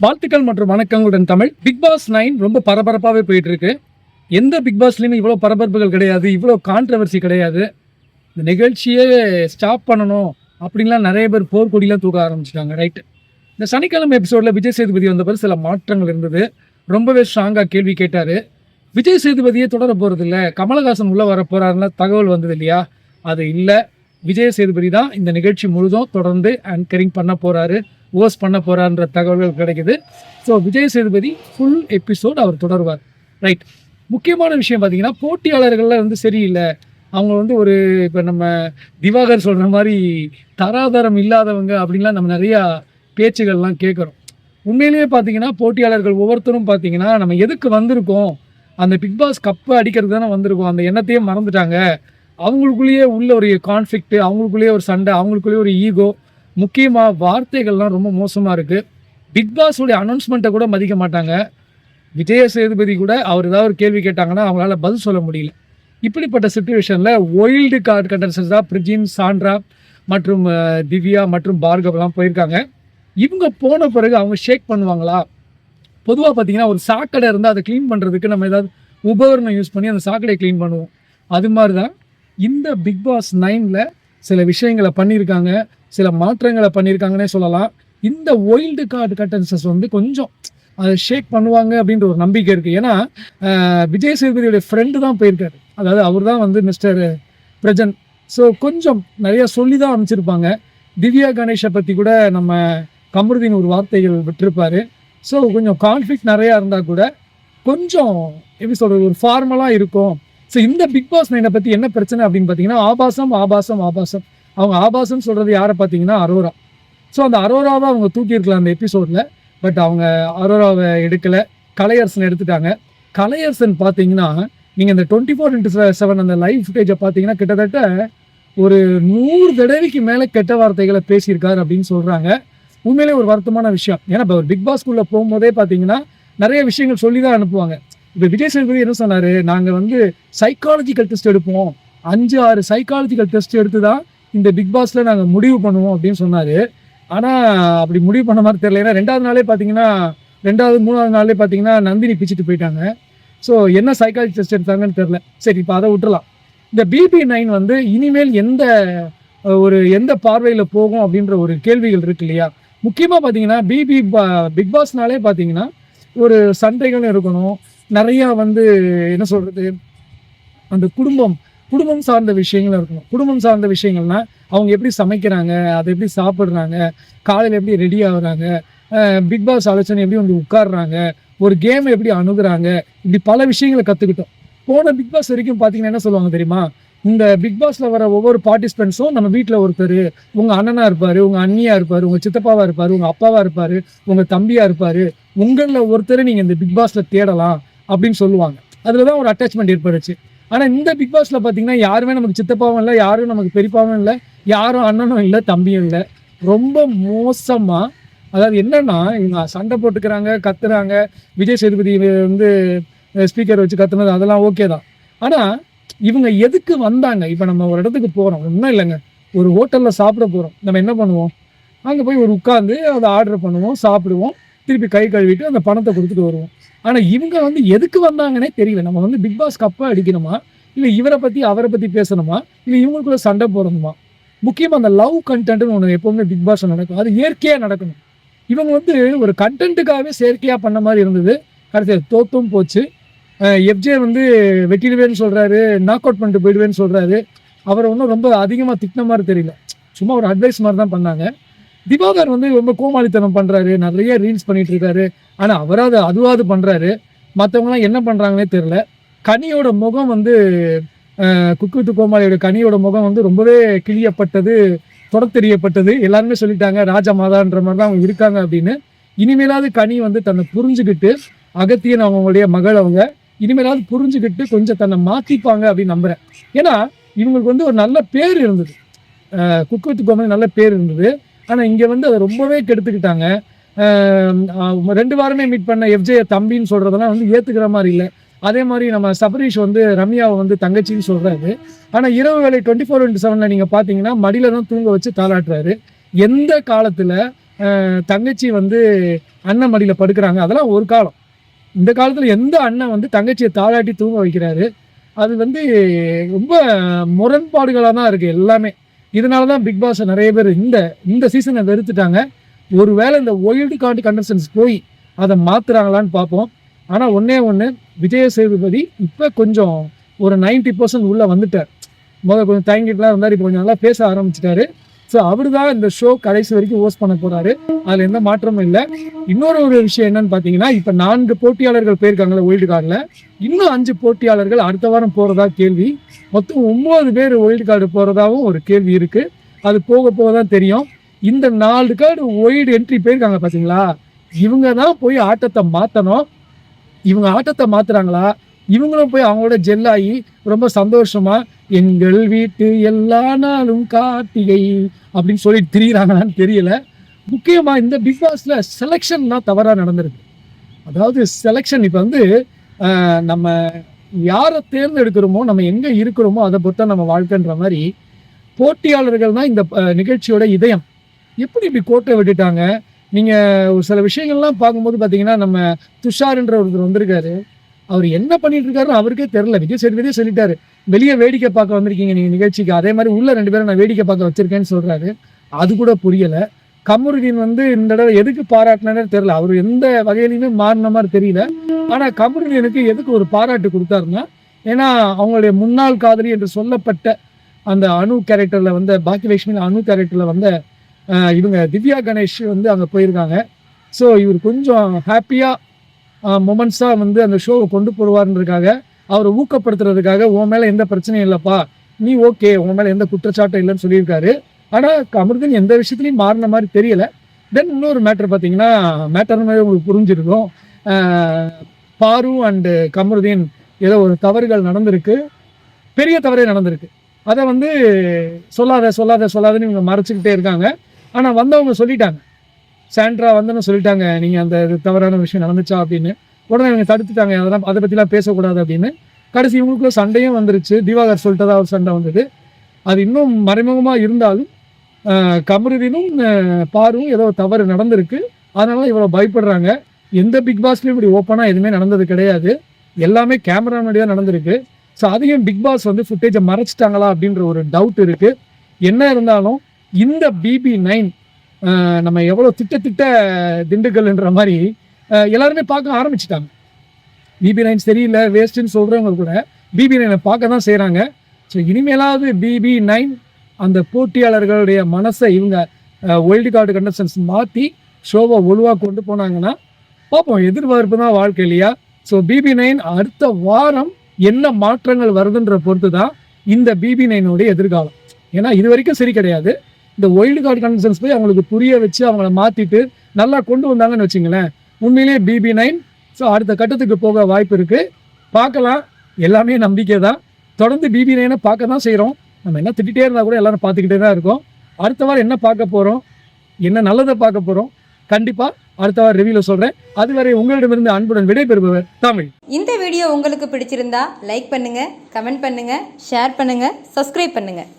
வாழ்த்துக்கள் மற்றும் வணக்கங்களுடன் தமிழ். பிக் பாஸ் நைன் ரொம்ப பரபரப்பாகவே போயிட்டு இருக்கு எந்த பிக் பாஸ்லையுமே இவ்வளோ பரபரப்புகள் கிடையாது இவ்வளோ கான்ட்ரவர்சி கிடையாது. இந்த நிகழ்ச்சியே ஸ்டாப் பண்ணணும் அப்படின்லாம் நிறைய பேர் போர்க்கொடிலாம் தூக்க ஆரம்பிச்சிட்டாங்க ரைட்டு இந்த சனிக்கிழமை எபிசோடில் விஜய் சேதுபதி வந்த பிறகு சில மாற்றங்கள் இருந்தது. ரொம்பவே ஸ்ட்ராங்காக கேள்வி கேட்டார். விஜய் சேதுபதியே தொடர போகிறது இல்லை. கமலஹாசன் உள்ளே வர போகிறாருன்னா தகவல் வந்தது இல்லையா? அது இல்லை. விஜய் சேதுபதி தான் இந்த நிகழ்ச்சி முழுதும் தொடர்ந்து ஆங்கரிங் பண்ண போகிறாரு ஓஸ் பண்ண போகிறான்ற தகவல்கள் கிடைக்குது. So Vijay Sethupathi full episode அவர் தொடருவார். ரைட் முக்கியமான விஷயம் பார்த்தீங்கன்னா போட்டியாளர்கள்லாம் வந்து சரியில்லை. அவங்க வந்து ஒரு இப்போ நம்ம திவாகர் சொல்கிற மாதிரி தராதரம் இல்லாதவங்க அப்படின்லாம் நம்ம நிறையா பேச்சுகள்லாம் கேட்குறோம் உண்மையிலேயே பார்த்தீங்கன்னா போட்டியாளர்கள் ஒவ்வொருத்தரும் பார்த்தீங்கன்னா நம்ம எதுக்கு வந்திருக்கோம்? அந்த பிக் பாஸ் கப்பு அடிக்கிறது தானே வந்திருக்கோம். அந்த எண்ணத்தையே மறந்துட்டாங்க. அவங்களுக்குள்ளேயே உள்ள ஒரு கான்ஃப்ளிக்ட்டு அவங்களுக்குள்ளேயே ஒரு சண்டை அவங்களுக்குள்ளேயே ஒரு ஈகோ முக்கியமாக வார்த்தைகள்லாம் ரொம்ப மோசமாக இருக்குது பிக் பாஸோடைய அனௌன்ஸ்மெண்ட்டை கூட மதிக்க மாட்டாங்க. விஜய சேதுபதி கூட அவர் ஏதாவது ஒரு கேள்வி கேட்டாங்கன்னா அவங்களால பதில் சொல்ல முடியல. இப்படிப்பட்ட சுச்சுவேஷனில் ஒயில்டு கார்டு கண்டன்சன்ஸ் தான் பிரிஜின் சாண்ட்ரா மற்றும் திவ்யா மற்றும் பார்கவ்லாம் போயிருக்காங்க. இவங்க போன பிறகு அவங்க ஷேக் பண்ணுவாங்களா? பொதுவாக பார்த்தீங்கன்னா ஒரு சாக்கடை இருந்தால் அதை க்ளீன் பண்ணுறதுக்கு நம்ம ஏதாவது உபகரணம் யூஸ் பண்ணி அந்த சாக்கடையை க்ளீன் பண்ணுவோம். அது மாதிரி தான் இந்த பிக் பாஸ் நைனில் சில விஷயங்களை பண்ணியிருக்காங்க சில மாற்றங்களை பண்ணியிருக்காங்கன்னே சொல்லலாம். இந்த ஒயில்டு கார்டு கட்டன்சஸ் வந்து கொஞ்சம் அதை ஷேக் பண்ணுவாங்க அப்படின்ற ஒரு நம்பிக்கை இருக்குது ஏன்னா விஜய் சேதுபதியோட ஃப்ரெண்டு தான் போயிருக்காரு. அதாவது அவர் தான் வந்து மிஸ்டர் பிரஜன். ஸோ கொஞ்சம் நிறையா சொல்லி தான் அமைச்சிருப்பாங்க திவ்யா கணேஷை பற்றி கூட நம்ம கமருதீன் ஒரு வார்த்தைகள் விட்டுருப்பார். ஸோ கொஞ்சம் கான்ஃப்ளிக் நிறையா இருந்தால் கூட கொஞ்சம் எப்படி சொல்கிறது ஒரு ஃபார்மலாக இருக்கும். ஸோ இந்த பிக் பாஸ் நைனை பற்றி என்ன பிரச்சனை அப்படின்னு பார்த்தீங்கன்னா ஆபாசம் ஆபாசம் ஆபாசம். அவங்க ஆபாசம் சொல்கிறது யாரை பார்த்தீங்கன்னா அரோரா. ஸோ அந்த அரோராவை அவங்க தூக்கியிருக்கலாம் அந்த எபிசோடில் பட் அவங்க அரோராவை எடுக்கலை. கலையரசன் எடுத்துட்டாங்க. கலையரசன் பார்த்தீங்கன்னா நீங்கள் இந்த டுவெண்ட்டி ஃபோர் இன்ட்டு செவன் அந்த லைவ் ஃபுட்டேஜை பார்த்தீங்கன்னா கிட்டத்தட்ட ஒரு நூறு தடவைக்கு மேலே கெட்ட வார்த்தைகளை பேசியிருக்காரு அப்படின்னு சொல்கிறாங்க உண்மையிலே ஒரு வருத்தமான விஷயம். ஏன்னா இப்போ ஒரு பிக் பாஸ்குள்ளே போகும்போதே பார்த்தீங்கன்னா நிறைய விஷயங்கள் சொல்லி தான் அனுப்புவாங்க. இப்போ விஜய் சேதுபதி என்ன சொன்னார்? நாங்கள் வந்து சைக்காலஜிக்கல் டெஸ்ட் எடுப்போம். அஞ்சு ஆறு சைக்காலஜிக்கல் டெஸ்ட் எடுத்து தான் இந்த பிக் பாஸில் நாங்கள் முடிவு பண்ணுவோம் அப்படின்னு சொன்னார். ஆனால் அப்படி முடிவு பண்ண மாதிரி தெரியல. ஏன்னா ரெண்டாவது நாளே பார்த்தீங்கன்னா ரெண்டாவது மூணாவது நாளே பார்த்தீங்கன்னா நந்தினி பிச்சுட்டு போயிட்டாங்க. ஸோ என்ன சைக்காலஜி டெஸ்ட் எடுத்தாங்கன்னு தெரில சரி இப்போ அதை விட்டுலாம் இந்த பிபி நைன் வந்து இனிமேல் எந்த ஒரு எந்த பார்வையில் போகும் அப்படின்ற ஒரு கேள்விகள் இருக்கு இல்லையா? முக்கியமாக பார்த்தீங்கன்னா பிபி பிக் பாஸ்னாலே பார்த்தீங்கன்னா ஒரு சண்டைகளும் இருக்கணும். நிறையா வந்து என்ன சொல்கிறது அந்த குடும்பம் குடும்பம் சார்ந்த விஷயங்களும் இருக்கணும். குடும்பம் சார்ந்த விஷயங்கள்னா அவங்க எப்படி சமைக்கிறாங்க அதை எப்படி சாப்பிட்றாங்க காலையில் எப்படி ரெடி ஆகுறாங்க பிக் பாஸ் ஆலோசனை எப்படி வந்து உட்காடுறாங்க ஒரு கேம் எப்படி அணுகுறாங்க இப்படி பல விஷயங்களை கற்றுக்கிட்டோம் போன பிக் பாஸ் வரைக்கும் பார்த்தீங்கன்னா என்ன சொல்லுவாங்க தெரியுமா? இந்த பிக் பாஸில் வர ஒவ்வொரு பார்ட்டிசிபென்ட்ஸும் நம்ம வீட்டில் ஒருத்தர் உங்கள் அண்ணனாக இருப்பார் உங்கள் அண்ணியாக இருப்பார் உங்கள் சித்தப்பாவாக இருப்பார் உங்கள் அப்பாவாக இருப்பார் உங்கள் தம்பியாக இருப்பார். உங்களில் ஒருத்தரை நீங்கள் இந்த பிக் பாஸில் தேடலாம். அப்படின்னு சொல்லுவாங்க. அதில் தான் ஒரு அட்டாச்மெண்ட் ஏற்படுச்சு. ஆனால் இந்த பிக் பாஸில் பார்த்தீங்கன்னா யாருமே நமக்கு சித்தப்பாவும் இல்லை யாரும் நமக்கு பெரியப்பாவும் இல்லை யாரும் அண்ணனும் இல்லை தம்பியும் இல்லை. ரொம்ப மோசமாக அதாவது என்னன்னா இவங்க சண்டை போட்டுக்கிறாங்க கத்துறாங்க. விஜய் சேதுபதி வந்து ஸ்பீக்கர் வச்சு கத்துனது அதெல்லாம் ஓகே தான். ஆனால் இவங்க எதுக்கு வந்தாங்க? இப்போ நம்ம ஒரு இடத்துக்கு போகிறோம் ஒன்றும் இல்லைங்க. ஒரு ஹோட்டலில் சாப்பிட போகிறோம் நம்ம என்ன பண்ணுவோம்? அங்கே போய் ஒரு உட்காந்து அதை ஆர்டர் பண்ணுவோம் சாப்பிடுவோம். திருப்பி கை கழுவிட்டு அந்த பணத்தை கொடுத்துட்டு வருவோம். ஆனால் இவங்க வந்து எதுக்கு வந்தாங்கன்னே தெரியல. நம்ம வந்து பிக் பாஸ் கப்பாக அடிக்கணுமா? இல்லை இவரை பற்றி அவரை பற்றி பேசணுமா? இல்லை இவங்களுக்குள்ள சண்டை போடணுமா? முக்கியமாக அந்த லவ் கண்டென்ட்னு ஒன்று எப்போவுமே பிக் பாஸ் நடக்கும். அது இயற்கையாக நடக்கணும். இவங்க வந்து ஒரு கண்டென்ட்டுக்காகவே செயற்கையாக பண்ண மாதிரி இருந்தது. கடைசியில் தோத்தும் போச்சு. எஃப்ஜே வந்து வெட்டிடுவேன்னு சொல்கிறாரு நாக் அவுட் பண்ணிட்டு போயிடுவேன்னு சொல்கிறாரு அவரை ஒன்றும் ரொம்ப அதிகமாக திட்டின மாதிரி தெரியல. சும்மா ஒரு அட்வைஸ் மாதிரி தான் பண்ணாங்க. திவாகர் வந்து ரொம்ப கோமாளித்தனம் பண்றாரு நிறைய ரீல்ஸ் பண்ணிட்டு இருக்காரு. ஆனா அவராது அதுவாது பண்றாரு. மற்றவங்களாம் என்ன பண்றாங்கன்னே தெரியல. கனியோட முகம் வந்து குக்கு வித்து கோமாளியோட கனியோட முகம் வந்து ரொம்பவே கிழியப்பட்டது தொடத்தெரியப்பட்டது எல்லாருமே சொல்லிட்டாங்க ராஜா மாதான்ற மாதிரி தான் அவங்க இருக்காங்க அப்படின்னு. இனிமேலாவது கனி வந்து தன்னை புரிஞ்சுக்கிட்டு அகத்தியன் அவங்களுடைய மகள் அவங்க இனிமேலாவது புரிஞ்சுக்கிட்டு கொஞ்சம் தன்னை மாத்திப்பாங்க அப்படின்னு நம்புறேன். ஏன்னா இவங்களுக்கு வந்து ஒரு நல்ல பேர் இருந்தது. குக்கு வித்து கோமாளி நல்ல பேர் இருந்தது. ஆனால் இங்கே வந்து அதை ரொம்பவே கெடுத்துக்கிட்டாங்க. ரெண்டு வாரமே மீட் பண்ண எஃப்ஜே தம்பின்னு சொல்கிறதெல்லாம் வந்து ஏற்றுக்கிற மாதிரி இல்லை. அதே மாதிரி நம்ம சபரீஷ் வந்து ரம்யாவை வந்து தங்கச்சின்னு சொல்கிறாரு ஆனால் இரவு வேலை டுவெண்ட்டி ஃபோர் இன்ட்டு செவனில் நீங்கள் பார்த்தீங்கன்னா மடியில் தான் தூங்க வச்சு தாளாட்டுறாரு எந்த காலத்தில் தங்கச்சி வந்து அண்ணன் மடியில் படுக்கிறாங்க அதெல்லாம் ஒரு காலம். இந்த காலத்தில் எந்த அண்ணன் வந்து தங்கச்சியை தாளாட்டி தூங்க வைக்கிறாரு அது வந்து ரொம்ப முரண்பாடுகளாக தான் இருக்குது எல்லாமே. இதனால தான் பிக் பாஸை நிறைய பேர் இந்த இந்த சீசனை வெறுத்துட்டாங்க. ஒருவேளை இந்த ஒயில்டு கார்டு கண்டஸ்டன்ஸ் போய் அதை மாத்துறாங்களான்னு பார்ப்போம். ஆனால் ஒன்றே ஒன்று விஜய சேதுபதி இப்போ கொஞ்சம் ஒரு 90% பர்சன்ட் உள்ளே வந்துட்டார். முதல்ல கொஞ்சம் தயங்கிட்டுலாம் இருந்தார் இப்போ கொஞ்சம் நல்லா பேச ஆரம்பிச்சிட்டாரு. ஸோ அவர் தான் இந்த ஷோ கடைசி வரைக்கும் ஹோஸ்ட் பண்ண போறாரு. அதில் எந்த மாற்றமும் இல்லை. இன்னொரு ஒரு விஷயம் என்னன்னு பார்த்தீங்கன்னா இப்போ நான்கு போட்டியாளர்கள் போயிருக்காங்களே ஒயில்டு கார்டில் இன்னும் அஞ்சு போட்டியாளர்கள் அடுத்த வாரம் போகிறதா கேள்வி. மொத்தம் ஒன்பது பேர் ஒயில்டு கார்டு போகிறதாவும் ஒரு கேள்வி இருக்கு. அது போக போக தான் தெரியும். இந்த நாலு கார்டு ஒயிடு என்ட்ரி போயிருக்காங்க பார்த்தீங்களா இவங்க தான் போய் ஆட்டத்தை மாற்றணும் இவங்க ஆட்டத்தை மாத்துறாங்களா? இவங்களும் போய் அவங்களோட ஜெல்லாகி ரொம்ப சந்தோஷமா எங்கள் வீட்டு எல்லா நாளும் கார்த்திகை அப்படின்னு சொல்லி திரியிறாங்களான்னு தெரியல. முக்கியமாக இந்த பிக் பாஸில் செலெக்ஷன்லாம் தவறாக நடந்திருக்கு. அதாவது செலெக்ஷன் இப்போ வந்து நம்ம யாரை தேர்ந்தெடுக்கிறோமோ நம்ம எங்கே இருக்கிறோமோ அதை பொறுத்தா நம்ம வாழ்க்கைன்ற மாதிரி போட்டியாளர்கள் தான் இந்த நிகழ்ச்சியோட இதயம். எப்படி இப்படி கோட்டை விட்டுட்டாங்க? நீங்கள் ஒரு சில விஷயங்கள்லாம் பார்க்கும்போது பார்த்தீங்கன்னா நம்ம துஷார்ன்ற ஒருத்தர் வந்திருக்காரு. அவர் என்ன பண்ணிட்டு இருக்காருன்னு அவருக்கே தெரியல. விஜய் சேதுபதியே சொல்லிட்டாரு. வெளியே வேடிக்கை பார்க்க வந்திருக்கீங்க நீங்க நிகழ்ச்சிக்கு. அதே மாதிரி உள்ள ரெண்டு பேரும் நான் வேடிக்கை பார்க்க வச்சிருக்கேன்னு சொல்றாரு. அது கூட புரியல. கமருதீன் வந்து இந்த தடவை எதுக்கு பாராட்டினே தெரியல. அவர் எந்த வகையிலுமே மாறின மாதிரி தெரியல. ஆனா கமருதீனுக்கு எதுக்கு ஒரு பாராட்டு கொடுத்தாருன்னா ஏன்னா அவங்களுடைய முன்னாள் காதலி என்று சொல்லப்பட்ட அந்த அணு கேரக்டர்ல வந்த பாக்கியலட்சுமி அணு கேரக்டர்ல வந்த இவங்க திவ்யா கணேஷ் வந்து அங்க போயிருக்காங்க. ஸோ இவர் கொஞ்சம் ஹாப்பியாக மொமெண்ட்ஸாக வந்து அந்த ஷோவை கொண்டு போடுவார்ன்றதுக்காக அவரை ஊக்கப்படுத்துறதுக்காக உன் மேலே எந்த பிரச்சனையும் இல்லைப்பா. நீ ஓகே உன் மேலே எந்த குற்றச்சாட்டும் இல்லைன்னு சொல்லியிருக்காரு. ஆனால் அமிர்தன் எந்த விஷயத்துலையும் மாறின மாதிரி தெரியல. தென் இன்னொரு மேட்டர் பார்த்தீங்கன்னா மேட்டர் மாதிரி உங்களுக்கு புரிஞ்சிருக்கும். பாரு அண்டு கமருதீன் ஏதோ ஒரு தவறுகள் நடந்திருக்கு. பெரிய தவறே நடந்திருக்கு. அதை வந்து சொல்லாத சொல்லாத சொல்லாதன்னு இவங்க மறைச்சிக்கிட்டே இருக்காங்க. ஆனால் வந்தவங்க சொல்லிட்டாங்க. சாண்ட்ரா வந்துன்னு சொல்லிட்டாங்க. நீங்கள் அந்த இது தவறான விஷயம் நடந்துச்சா அப்படின்னு. உடனே இவங்க தடுத்துட்டாங்க. அதெல்லாம் அதை பற்றிலாம் பேசக்கூடாது அப்படின்னு. கடைசி இவங்களுக்குள்ள சண்டையும் வந்துருச்சு. திவாகர் தான் ஒரு சண்டை வந்தது. அது இன்னும் மறைமுகமாக இருந்தாலும் ஆஹ், கமருதீனும் பாரும் ஏதோ தவறு நடந்திருக்கு. அதனால இவ்வளோ பயப்படுறாங்க. எந்த பிக் பாஸ்லையும் இப்படி ஓப்பனாக எதுவுமே நடந்தது கிடையாது. எல்லாமே கேமரா முன்னாடி தான் நடந்திருக்கு. ஸோ அதையும் பிக் பாஸ் வந்து ஃபுட்டேஜை மறைச்சிட்டாங்களா அப்படின்ற ஒரு டவுட் இருக்குது என்ன இருந்தாலும் இந்த பிபி நைன் நம்ம எவ்வளோ திட்ட திட்ட திண்டுக்கல்ன்ற மாதிரி எல்லாருமே பார்க்க ஆரம்பிச்சிட்டாங்க. பிபி நைன் சரியில்லை வேஸ்ட்டுன்னு சொல்கிறவங்க கூட பிபி நைனை பார்க்க தான் செய்கிறாங்க ஸோ இனிமேலாவது பிபி நைன் அந்த போட்டியாளர்களுடைய மனசை இவங்க ஒயில்டு கார்டு கண்டஸ்டன்ஸ் மாற்றி ஷோவை ஒழுவாக கொண்டு போனாங்கன்னா பார்ப்போம் எதிர்பார்ப்பு தான் வாழ்க்கை இல்லையா? ஸோ பிபி நைன் அடுத்த வாரம் என்ன மாற்றங்கள் வருதுன்ற பொறுத்து தான் இந்த பிபி நைனுடைய எதிர்காலம். ஏன்னா இது வரைக்கும் சரி கிடையாது. இந்த ஒயில்டு கார்டு கன்வென்ஷன்ஸ் போய் அவங்களுக்கு புரிய வச்சு அவங்கள மாற்றிட்டு நல்லா கொண்டு வந்தாங்கன்னு வச்சுங்களேன். உண்மையிலேயே பிபி நைன் ஸோ அடுத்த கட்டத்துக்கு போக வாய்ப்பு இருக்குது பார்க்கலாம். எல்லாமே நம்பிக்கை தான் தொடர்ந்து பிபி நைனை பார்க்க தான் செய்கிறோம் நம்ம என்ன திட்டிகிட்டே இருந்தால் கூட எல்லாரும் பார்த்துக்கிட்டே தான் இருக்கோம். அடுத்த வாரம் என்ன பார்க்க போகிறோம் என்ன நல்லதை பார்க்க போகிறோம் கண்டிப்பாக அடுத்த வாரம் ரிவ்யூவில் சொல்கிறேன் அதுவரை உங்களிடமிருந்து அன்புடன் விடைபெறுபவர் தமிழ். இந்த வீடியோ உங்களுக்கு பிடிச்சிருந்தா லைக் பண்ணுங்கள் கமெண்ட் பண்ணுங்கள் ஷேர் பண்ணுங்கள் சப்ஸ்கிரைப் பண்ணுங்கள்